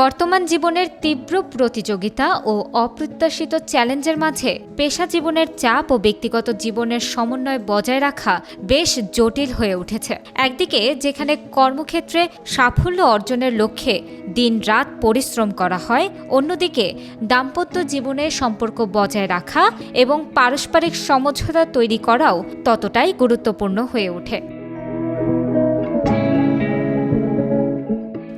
বর্তমান জীবনের তীব্র প্রতিযোগিতা ও অপ্রত্যাশিত চ্যালেঞ্জের মাঝে পেশা জীবনের চাপ ও ব্যক্তিগত জীবনের সমন্বয় বজায় রাখা বেশ জটিল হয়ে উঠেছে। একদিকে যেখানে কর্মক্ষেত্রে সাফল্য অর্জনের লক্ষ্যে দিনরাত পরিশ্রম করা হয়, অন্যদিকে দাম্পত্য জীবনে সম্পর্ক বজায় রাখা এবং পারস্পরিক সমঝোতা তৈরি করাও ততটাই গুরুত্বপূর্ণ হয়ে ওঠে।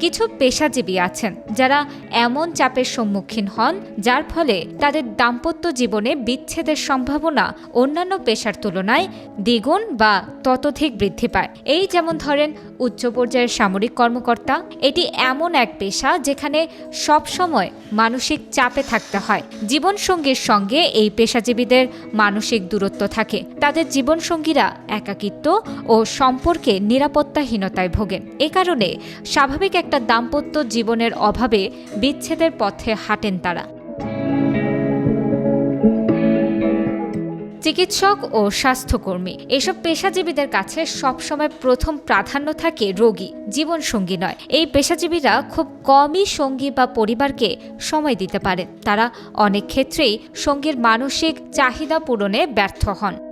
কিছু পেশাজীবী আছেন যারা এমন চাপের সম্মুখীন হন, যার ফলে তাদের দাম্পত্য জীবনে বিচ্ছেদের সম্ভাবনা অন্যান্য পেশার তুলনায় দ্বিগুণ বা ততোধিক বৃদ্ধি পায়। এই যেমন ধরেন, উচ্চ পর্যায়ের সামরিক কর্মকর্তা, এটি এমন এক পেশা যেখানে সব সময় মানসিক চাপে থাকতে হয়। জীবনসঙ্গীর সঙ্গে এই পেশাজীবীদের মানসিক দূরত্ব থাকে। তাদের জীবনসঙ্গীরা একাকিত্ব ও সম্পর্কে নিরাপত্তাহীনতায় ভোগেন। এ কারণে স্বাভাবিক একটা দাম্পত্য জীবনের অভাবে বিচ্ছেদের পথে হাঁটেন তারা। চিকিৎসক ও স্বাস্থ্যকর্মী, এসব পেশাজীবীদের কাছে সবসময় প্রথম প্রাধান্য থাকে রোগী, জীবনসঙ্গী নয়। এই পেশাজীবীরা খুব কমই সঙ্গী বা পরিবারকে সময় দিতে পারেন। তারা অনেক ক্ষেত্রেই সঙ্গীর মানসিক চাহিদা পূরণে ব্যর্থ হন।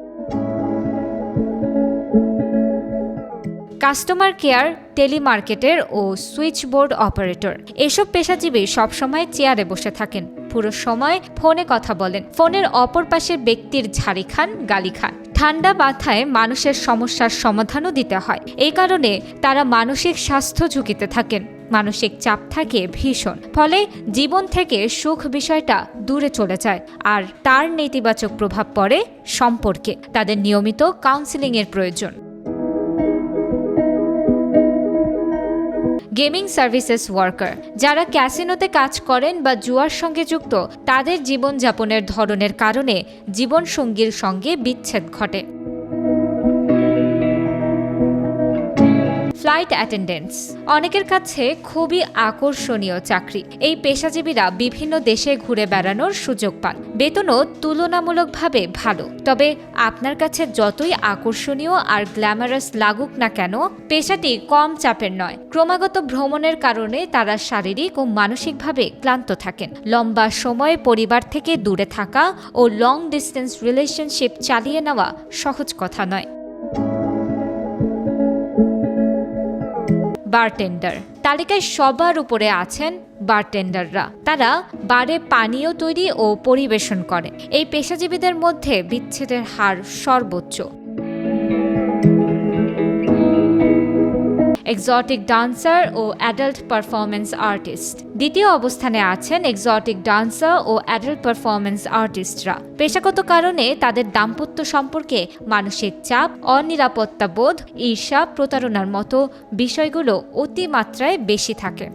কাস্টমার কেয়ার, টেলিমার্কেটের ও সুইচবোর্ড অপারেটর। এসব পেশাজীবী সবসময় চেয়ারে বসে থাকেন। পুরো সময় ফোনে কথা বলেন। ফোনের অপর পাশের ব্যক্তির ঝাড়ি খান, গালি খান। ঠান্ডা মাথায় মানুষের সমস্যার সমাধানও দিতে হয়। এই কারণে তারা মানসিক স্বাস্থ্য ঝুঁকিতে থাকেন। মানসিক চাপ থাকে ভীষণ। ফলে জীবন থেকে সুখ বিষয়টা দূরে চলে যায়। আর তার নেতিবাচক প্রভাব পড়ে সম্পর্কে। তাদের নিয়মিত কাউন্সিলিংয়ের প্রয়োজন। Gaming services worker. যারা ক্যাসিনোতে কাজ করেন বা জুয়ার সঙ্গে যুক্ত, তাদের জীবনযাপনের ধরনের কারণে জীবনসঙ্গীর সঙ্গে বিচ্ছেদ ঘটে। Flight attendants. অনেকের কাছে খুবই আকর্ষণীয় চাকরি। এই পেশাজীবীরা বিভিন্ন দেশে ঘুরে বেড়ানোর সুযোগ পান। বেতনও তুলনামূলকভাবে ভালো। তবে আপনার কাছে যতই আকর্ষণীয় আর গ্ল্যামারাস লাগুক না কেন, পেশাটি কম চাপের নয়। ক্রমাগত ভ্রমণের কারণে তারা শারীরিক ও মানসিকভাবে ক্লান্ত থাকেন। লম্বা সময় পরিবার থেকে দূরে থাকা ও লং ডিস্টেন্স রিলেশনশিপ চালিয়ে নেওয়া সহজ কথা নয়। বারটেন্ডার। তালিকায় সবার উপরে আছেন বারটেন্ডাররা। তারা বারে পানীয় তৈরি ও পরিবেশন করে। এই পেশাজীবীদের মধ্যে বিচ্ছেদের হার সর্বোচ্চ। এক্সটিক ডান্সার ও অ্যাডাল্ট পারফরমেন্স আর্টিস্ট দ্বিতীয় অবস্থানে আছেন এক্সটিক ডান্সার ও অ্যাডাল্ট পারফরমেন্স আর্টিস্টরা পেশাগত কারণে তাদের দাম্পত্য সম্পর্কে মানসিক চাপ, অনিরাপত্তা বোধ, ঈর্ষা, প্রতারণার মতো বিষয়গুলো অতিমাত্রায় বেশি থাকে।